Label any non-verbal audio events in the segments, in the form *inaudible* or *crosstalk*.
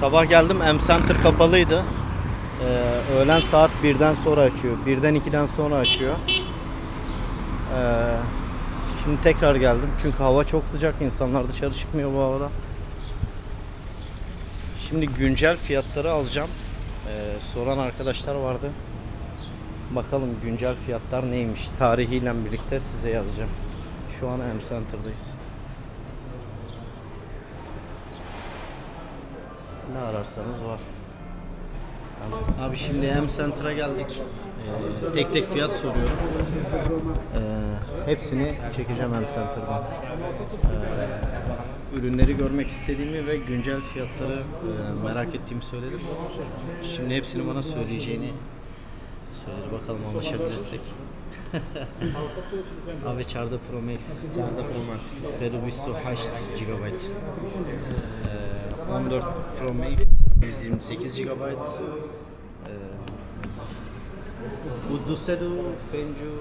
Sabah geldim M Center kapalıydı. Ee, öğlen saat 1'den sonra açıyor. 1'den 2'den sonra açıyor. Ee, şimdi tekrar geldim çünkü hava çok sıcak. İnsanlar dışarı çıkmıyor bu havada. Şimdi güncel fiyatları alacağım. Ee, soran arkadaşlar vardı. Bakalım güncel fiyatlar neymiş. Tarihiyle birlikte size yazacağım. Şu an M Center'dayız. Ne ararsanız var. Abi şimdi M Center'a geldik. Ee, tek tek fiyat soruyorum. Ee, hepsini çekeceğim M Center'dan. Ee, ürünleri görmek istediğimi ve güncel fiyatları e, merak ettiğimi söyledim. Şimdi hepsini bana söyleyeceğini söyledi. Bakalım anlaşabilirsek. *laughs* Abi Çarda Pro Max. Çarda Pro Max. Servisto 8 GB. Ee, 14 Pro Max 128 GB ee, bu Dusedo Bencu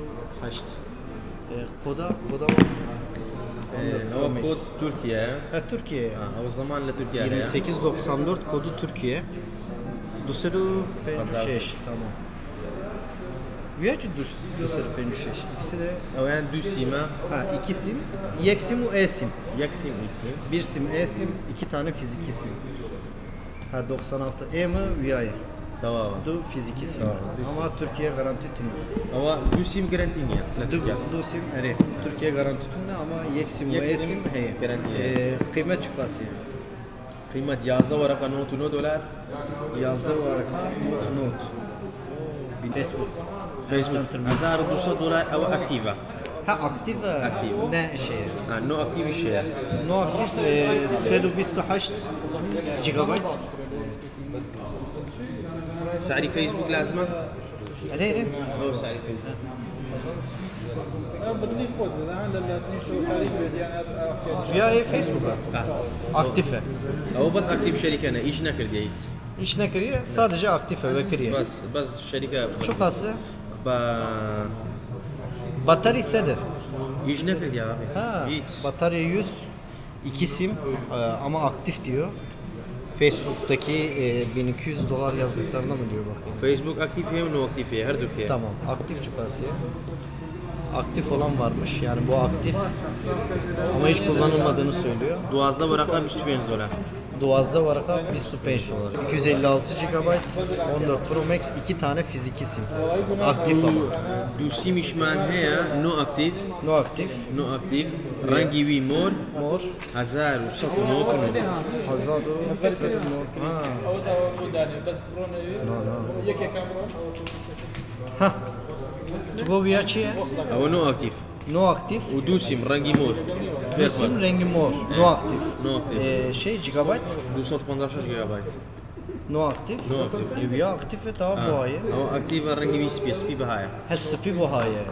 Haşt ee, Koda Koda ee, Pro kod Türkiye. Ha, Türkiye. Ha, o zamanla Türkiye. 2894 kodu Türkiye. Dusedo Bencu Şeş tamam. Viac do, do serpentistas. İkisi de... Öğren düz sime. Ha iki sim. Yek sim u e sim. Yek sim u sim. Bir sim e sim. iki tane fiziki sim. Ha 96 e mi via'yı. Tamam. Du fiziki sim. Ama Türkiye garanti tümü. Ama du sim garanti niye? Du, du sim eri. Türkiye garanti tümü ama yek sim u e sim heye. Garanti. E, kıymet çukası yani. Kıymet yazda varaka notu not olar. Yazda var varaka not not. Facebook. فيسبوك Azar 200 أو اكتيفا ها اكتيفا لا شير نو اكتيف شير نو اكتيف 128 جيجا بايت سعر فيسبوك لازمه؟ ري ري هو سعر فيسبوك فيسبوك أو بس اكتيف شركه أنا إيش نكر جايز إيش نكري صادجه اكتيف بكري بس بس شركه شو خاصه Ba... Batari sede. 100 ne pedi abi? Ha, Hiç. Batarya 100. iki sim e, ama aktif diyor. Facebook'taki e, 1200 dolar yazdıklarına mı diyor bak. Facebook aktifiye mi no aktifiye? Her döküye. Tamam. Aktif çıkarsiye. Aktif olan varmış. Yani bu aktif ama hiç kullanılmadığını söylüyor. Duazda bırakan 100 dolar. Doğazda var rakam 105 dolar. 256 GB, 14 Pro Max, 2 tane fiziki sim. Aktif ama. Du sim ich meine her, no aktiv. No aktif. No aktiv. Rangi vi mor. Mor. Hazar u sat no Pro. Hazar u sat mor. Ha. No no. Ha. Tu go viaci? Ovo no aktiv. No aktif. Udusim rengi mor. Udusim rengi mor. No aktif. No aktif. Ee, şey gigabyte. 256 gigabyte. No aktif. No aktif. E, ya aktif ve daha bu ayı. Ama aktif ve rengi bir spi, spi bahaya. He spi bahaya.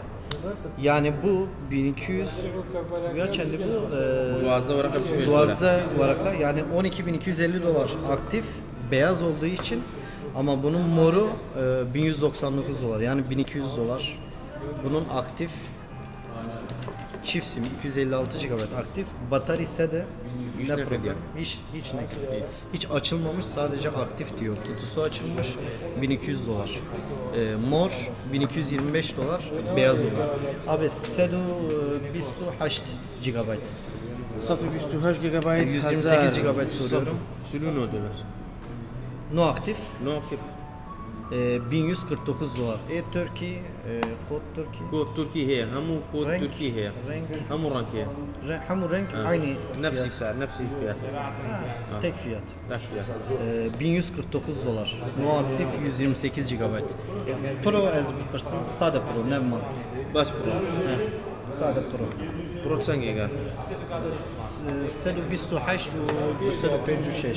Yani bu 1200 ya kendi bu e, Duazda varaka Duazda varaka yani 12250 dolar aktif beyaz olduğu için ama bunun moru e, 1199 dolar yani 1200 dolar. Bunun aktif çift sim 256 GB aktif. Bataryse de hiç ne problem. Hiç hiç ne hiç. açılmamış sadece aktif diyor. Kutusu açılmış 1200 dolar. E, mor 1225 dolar, beyaz olan. Abi Sedo e, Bisto 8 GB. Satu Bisto 8 GB. 128 GB soruyorum. Sülün ödüler. No aktif. No aktif. E, 1149 dolar. E Turkey, e, kod Turkey. كود تركي هي همو كود رانك. تركي هي رانك. همو رانك هي Re, hamu renk aynı نفس fiyat. السعر نفس الفئات Tek fiyat. نفس الفئات E, 1149 dolar. No aktif 128 GB. E, Pro as bir person. Sade Pro, ne Max. بس برو Heh, Sade Pro. برو تسان جيجا E, Sedu Bisto 8 ve Sedu Penju 6.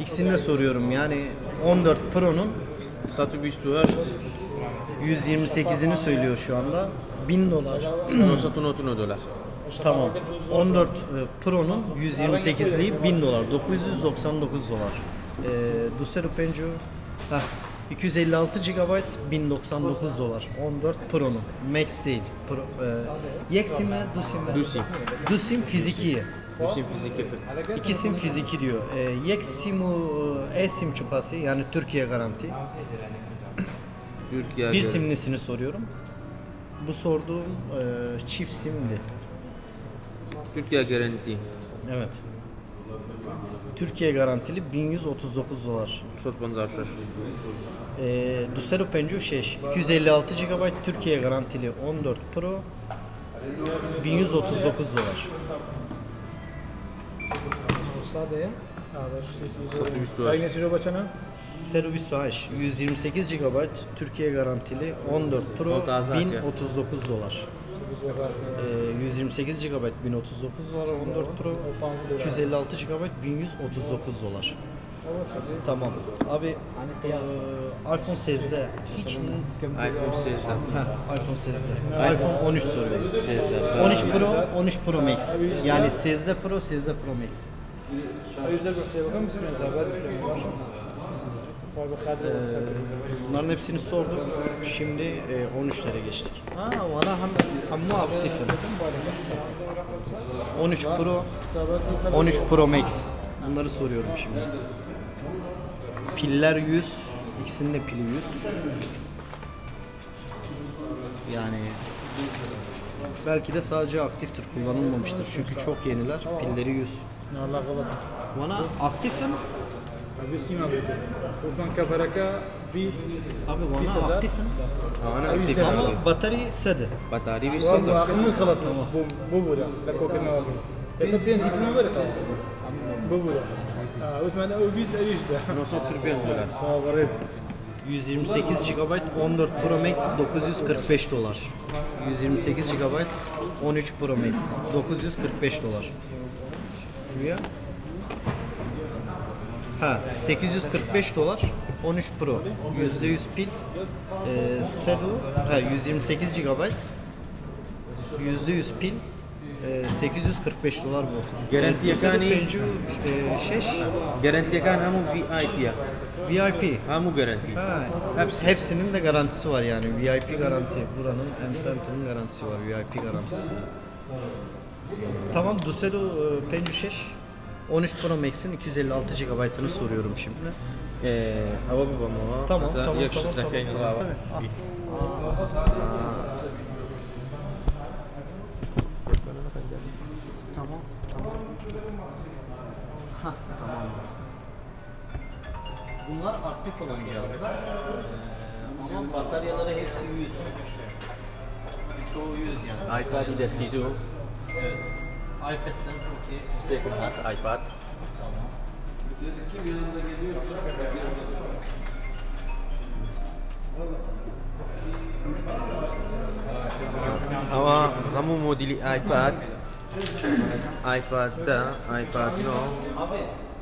İkisini de soruyorum. Yani 14 Pro'nun Statü Duvar 128'ini söylüyor şu anda. 1000 dolar. Non satın otunu dolar. Tamam. 14 Pro'nun 128'liği 1000 dolar. 999 dolar. E, Ducero Penju 256 GB 1099 dolar. 14 Pro'nun. Max değil. Pro, e, Yexime, Dusime. Dusim. Dusim fizikiye. Hüseyin fiziki. İki sim fiziki diyor. E, yek simu e sim çupası yani Türkiye garanti. Türkiye. Bir simlisini soruyorum. Bu sorduğum e, çift simli. Türkiye garanti. Evet. Türkiye garantili 1139 dolar. 156. E, Dusero Pencu 6 256 GB Türkiye garantili 14 Pro 1139 dolar. Kaynetici bacanın? Service H 128 GB Türkiye garantili 14 Pro 1039 dolar. Ee, 128 GB 1039 dolar 14 Pro 256 GB 1139 dolar. Tamam. Abi e, iPhone 16'de hiç mi iPhone 16'da. Heh, iPhone 16'da. iPhone 13 soruyor. 16'da. 13 Pro, 13 Pro Max. Yani 16 Pro, 16 Pro Max. Özel bir şey bakar mısınız? Bunların hepsini sorduk. Şimdi e, 13'lere geçtik. Ha, valla ham, hamma aktifim. 13 Pro, 13 Pro Max. Bunları soruyorum şimdi. Piller 100, ikisinin de pili 100. Yani belki de sadece aktiftir, kullanılmamıştır. Çünkü çok yeniler, pilleri 100. والله غلط Bana aktifim, بسيما بيتي وكان كفركا بيس abi Bir bana sefer- aktifim. Ana aktif abi. Ama batarya sede. Batarya bir والله satı. اخر من غلط بو بو بولا لا كوكي ما والله بس بين جيت ما غلط بو Ötmende o 100 erişti. Nasıl sürpriz dolar? Ha, 128 GB 14 Pro Max 945 dolar. 128 GB 13 Pro Max 945 dolar. Rüya. Ha 845 dolar 13 Pro %100 pil e, Sedu ha 128 GB %100 pil 845 dolar bu. Garanti yakani- Pencu e, şeş Garanti kan hamu VIP. Hamu garanti. Ha, hepsi- hepsinin de garantisi var yani VIP garanti. Buranın M Center'ın garantisi var VIP garantisi. Tamam Ducelo e, Pencu 6 13 Pro Max'in 256 GB'ını soruyorum şimdi. Eee hava bir bomba. Tamam, tamam, tamam, takayın tamam. hava. Bunlar aktif olan cihazlar. Ee, ama bataryaları hepsi 100. Çoğu 100 yani. iPad desteği o. Evet. iPad'den okey. Second hand iPad. Ama hamu modeli iPad. iPad da, iPad no.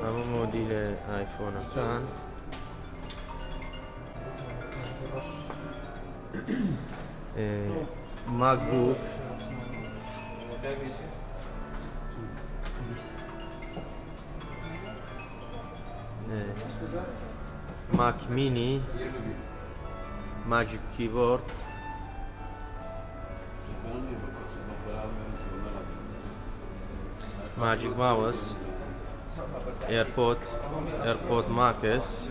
Avevamo dire iPhone a Can. eh, MacBook. Eh, Mac mini. Magic keyboard. Magic mouse. ايربود ايربود ماكس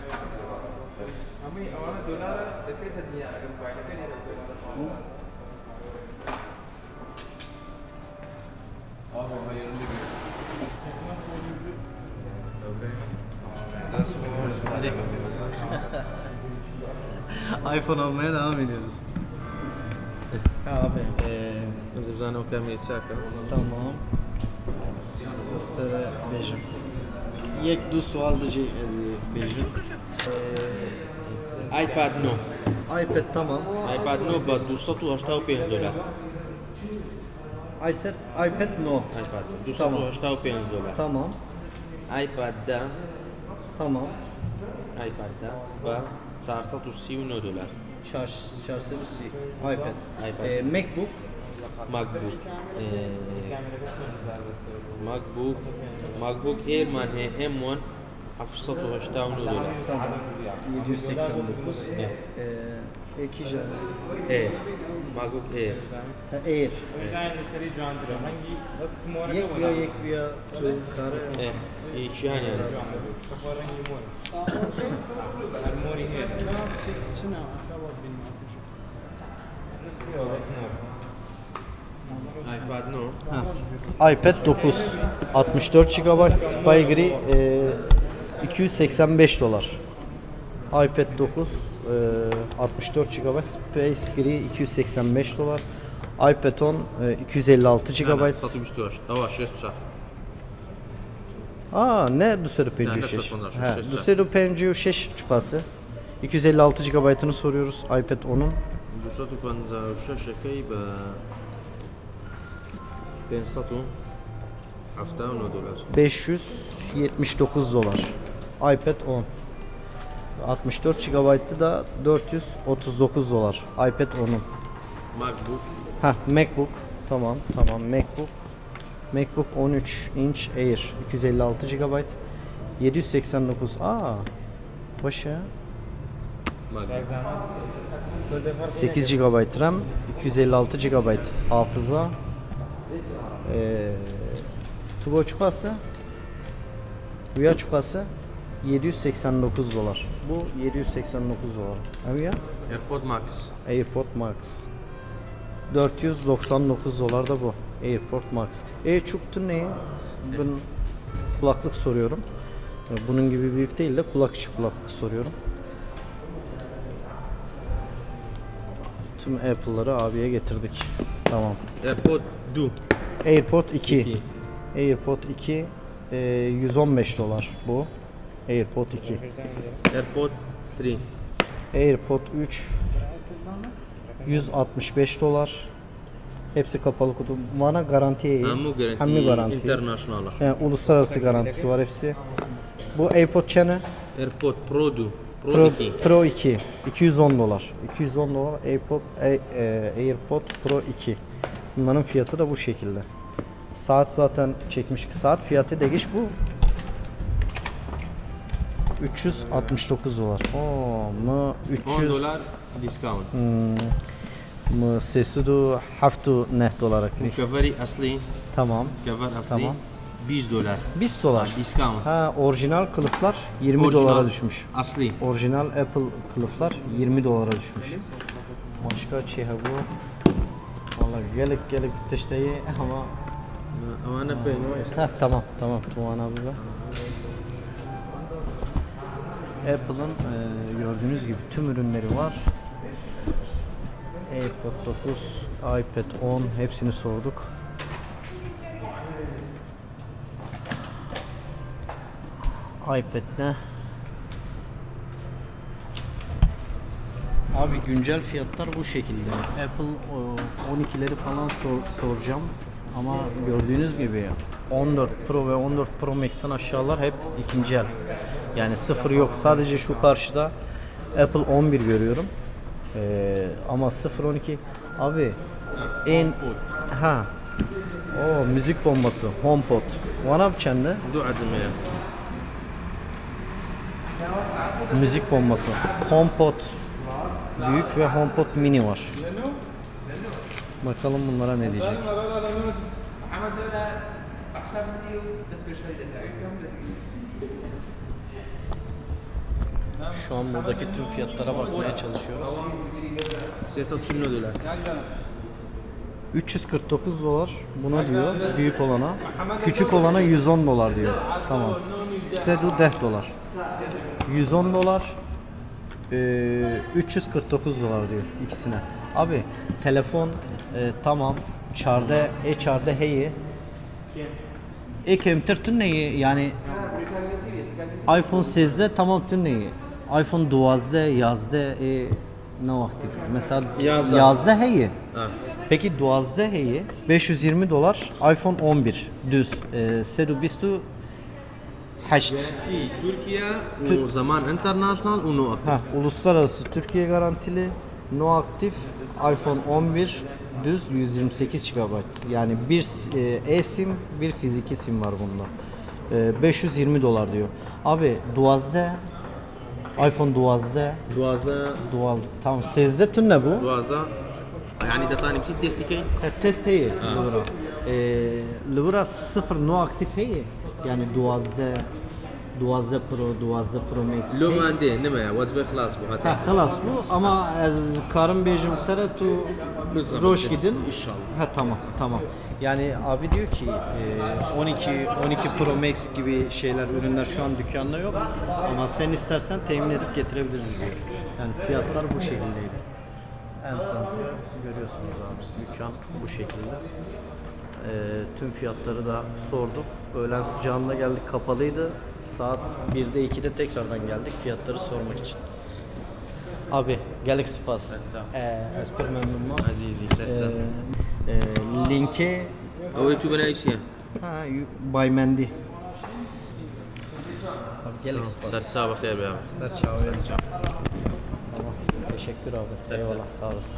iPhone almaya devam ediyoruz. Abi, eee زبزانه وكامل ساكا tamam. stara bežem. Jek du sual dëgjë edhe şey, bežem. E, iPad no. iPad tamam. iPad no ba 275 dolar. iPad iPad no. iPad 275 dolar. Tamam. iPad da tamam. iPad da ba 431 dolar. 431 iPad. iPad. E, MacBook MacBook. Ee, MacBook MacBook Air Manhe M1 hafızası hoştan dolar. 789. Evet. Ee, ek ticaret. Air. MacBook Air. Ha, Air. Özel meseleyi candır. Hangi nasıl muharebe var? Yekviya yekviya tu kara. Evet. İş yani. Kafaran yimon. Mori Air. Çin Çin ama kabul bilmem. Nasıl yalasın abi? iPad no. Ha. iPad 9. 64 GB Spygri e, 285 dolar. iPad 9 e, 64 GB Space Gri 285 dolar. iPad 10 e, 256 GB. Satılmıştır. Dava 600. A, ne do PC6? He, do PC6 256 GB'ını soruyoruz iPad 10'un. 256 GB ben satıyorum. Hafta 10 dolar. 579 dolar. iPad 10. 64 GB'ı da 439 dolar. iPad 10'un. MacBook. Ha MacBook. Tamam tamam MacBook. MacBook 13 inch Air 256 GB 789. Aa. Başa. 8 GB RAM 256 GB hafıza ee, Tubo çukası. Rüya çukası 789 dolar. Bu 789 dolar. Abi ya AirPod Max AirPod Max. 499 dolar da bu. AirPod Max. E çuktu ne? Ben kulaklık soruyorum. E, Bunun gibi büyük değil de kulak içi kulaklık soruyorum. Tüm Apple'ları abiye getirdik. Tamam. AirPod 2 AirPod 2. 2. AirPod 2 e, 115 dolar bu. AirPod 2. AirPod 3. AirPod 3 165 dolar. Hepsi kapalı kutu. Bana garantiye Hem garanti. Hem garanti. International. Yani uluslararası garantisi var hepsi. Bu AirPod çene. AirPod Pro 2. Pro, Pro 2. 210 dolar. 210 dolar AirPod, e, AirPod Pro 2. Bunların fiyatı da bu şekilde. Saat zaten çekmiş ki saat fiyatı değiş bu. 369 dolar. Oo, mı 300 dolar discount. Hmm. Mı sesudu haftu neh dolara kırık. Kavari asli. Tamam. Kavar asli. Tamam. 20 dolar. 20 dolar. Ha, discount. Ha, orijinal kılıflar 20 orijinal, dolara düşmüş. Asli. Orijinal Apple kılıflar 20 dolara düşmüş. Başka şey bu. Valla gelip gelip dıştayı ama ama ne benim Ha tamam tamam Tuğan abi ben. Apple'ın e, gördüğünüz gibi tüm ürünleri var. iPod 9, iPad 10 hepsini sorduk. iPad ne? Abi güncel fiyatlar bu şekilde. Apple 12'leri falan sor, soracağım. Ama gördüğünüz gibi 14 Pro ve 14 Pro Max'ten aşağılar hep ikinci el. Yani sıfır yok. Sadece şu karşıda Apple 11 görüyorum. Ee, ama 012 abi en ha o müzik bombası HomePod. Bana mı çende? Dur acımı ya. Müzik bombası. HomePod büyük ve HomePod mini var. Bakalım bunlara ne diyecek. Şu an buradaki tüm fiyatlara bakmaya çalışıyoruz. Siyaset sürün ödüler. 349 dolar buna diyor büyük olana. Küçük olana 110 dolar diyor. Tamam. Sedu 10 dolar. 110 dolar eee, 349 dolar diyor ikisine. Abi telefon e, tamam. Çarda e çarda heyi. E tün neyi yani iPhone 8'de tamam tün neyi. iPhone 12'de yazda e ne vakti mesela Yazda. yazda heyi. Ha. Peki 12'de heyi 520 dolar iPhone 11 düz. E, Sedu bistu 2008 Türkiye o zaman international o no aktif. Heh, uluslararası Türkiye garantili no aktif iPhone 11 düz 128 GB. Yani bir e, e-sim bir fiziki sim var bunda. E, 520 dolar diyor. Abi duazda iPhone duazda duazda duaz tam sezde tüm ne bu? Duazda yani data nimsi testi key. Testi doğru. Lura sıfır no aktif heye. yani duazda duazda pro duazda pro max لو هي. ما عندي انما يا واتس خلاص bu Ha hatta خلاص bu ama az karın bejim tere tu بالضبط. roş gidin. İnşallah. Ha tamam tamam. Yani abi diyor ki e, 12 12 Pro Max gibi şeyler ürünler şu an dükkanda yok ama sen istersen temin edip getirebiliriz diyor. Yani fiyatlar bu şekildeydi. En son görüyorsunuz abi dükkan bu şekilde. E, tüm fiyatları da sorduk. Öğlen sıcağında geldik kapalıydı. Saat 1'de 2'de tekrardan geldik fiyatları sormak için. Abi Galaxy Pass. Ee, Esper memnun mu? عزيزي Ee, سرسا e, linke او يوتيوب انا ايش ha, Bay Mendi. Abi Galaxy Pass. سرسا بخير يا Ser çao. Tamam. Teşekkür abi. Eyvallah sağ olasın.